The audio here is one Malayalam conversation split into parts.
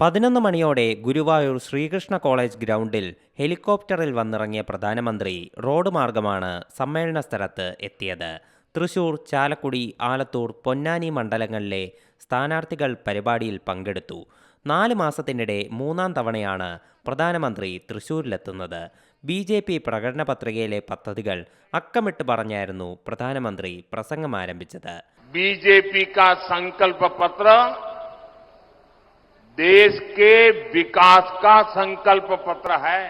പതിനൊന്ന് മണിയോടെ ഗുരുവായൂർ ശ്രീകൃഷ്ണ കോളേജ് ഗ്രൗണ്ടിൽ ഹെലികോപ്റ്ററിൽ വന്നിറങ്ങിയ പ്രധാനമന്ത്രി റോഡ് മാർഗമാണ് സമ്മേളന സ്ഥലത്ത് എത്തിയത്. തൃശൂർ ചാലക്കുടി ആലത്തൂർ പൊന്നാനി മണ്ഡലങ്ങളിലെ സ്ഥാനാർത്ഥികൾ പരിപാടിയിൽ പങ്കെടുത്തു. നാല് മാസത്തിനിടെ മൂന്നാം തവണയാണ് പ്രധാനമന്ത്രി തൃശൂരിലെത്തുന്നത്. ബി ജെ പി പ്രകടന പത്രികയിലെ പദ്ധതികൾ അക്കമിട്ട് പറഞ്ഞായിരുന്നു പ്രധാനമന്ത്രി പ്രസംഗം ആരംഭിച്ചത്. ബി ജെ പി കാ സങ്കല്പ പത്രം देश के विकास का संकल्प पत्र है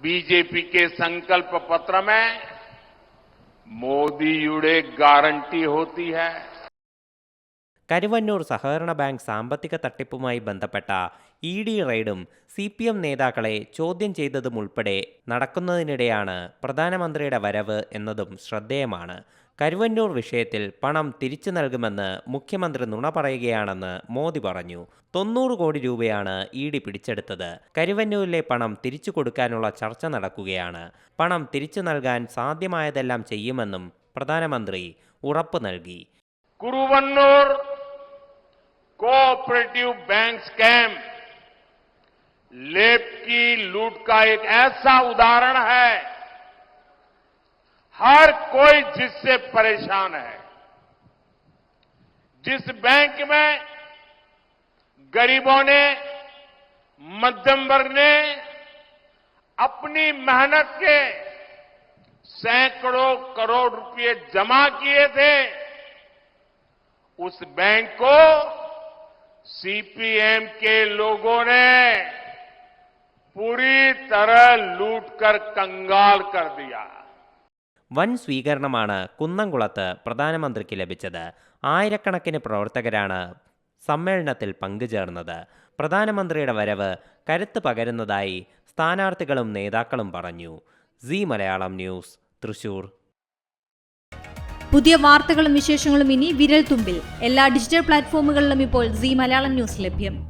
बीजेपी के संकल्प पत्र में मोदी युड़े गारंटी होती है കരുവന്നൂർ സഹകരണ ബാങ്ക് സാമ്പത്തിക തട്ടിപ്പുമായി ബന്ധപ്പെട്ട ഇ ഡി റെയ്ഡും സി പി എം നേതാക്കളെ ചോദ്യം ചെയ്തതും ഉൾപ്പെടെ നടക്കുന്നതിനിടെയാണ് പ്രധാനമന്ത്രിയുടെ വരവ് എന്നതും ശ്രദ്ധേയമാണ് കരുവന്നൂർ വിഷയത്തിൽ പണം തിരിച്ചു നൽകുമെന്ന് മുഖ്യമന്ത്രി നുണ പറയുകയാണെന്ന് മോദി പറഞ്ഞു തൊണ്ണൂറ് കോടി രൂപയാണ് ഇ ഡി പിടിച്ചെടുത്തത് കരുവന്നൂരിലെ പണം തിരിച്ചു കൊടുക്കാനുള്ള ചർച്ച നടക്കുകയാണ് പണം തിരിച്ചു നൽകാൻ സാധ്യമായതെല്ലാം ചെയ്യുമെന്നും പ്രധാനമന്ത്രി ഉറപ്പ് നൽകി कुरुवन्नूर कोऑपरेटिव बैंक स्कैम लेप की लूट का एक ऐसा उदाहरण है हर कोई जिससे परेशान है, जिस बैंक में गरीबों ने, मध्यम वर्ग ने अपनी मेहनत के सैकड़ों करोड़ रुपए जमा किए थे, उस बैंक को सीपीएम के लोगों ने पूरी तरह लूटकर कंगाल कर दिया। വൻ സ്വീകരണമാണ് കുന്നംകുളത്ത് പ്രധാനമന്ത്രിക്ക് ലഭിച്ചത്. ആയിരക്കണക്കിന് പ്രവർത്തകരാണ് സമ്മേളനത്തിൽ പങ്കുചേർന്നത്. പ്രധാനമന്ത്രിയുടെ വരവ് കരുത്ത് പകരുന്നതായി സ്ഥാനാർത്ഥികളും നേതാക്കളും പറഞ്ഞു. C Malayalam news Thrissur. പുതിയ വാർത്തകളും വിശേഷങ്ങളും ഇനി വിരൽ തുമ്പിൽ എല്ലാ ഡിജിറ്റൽ പ്ലാറ്റ്ഫോമുകളിലും ഇപ്പോൾ സി മലയാളം ന്യൂസ് ലഭ്യം.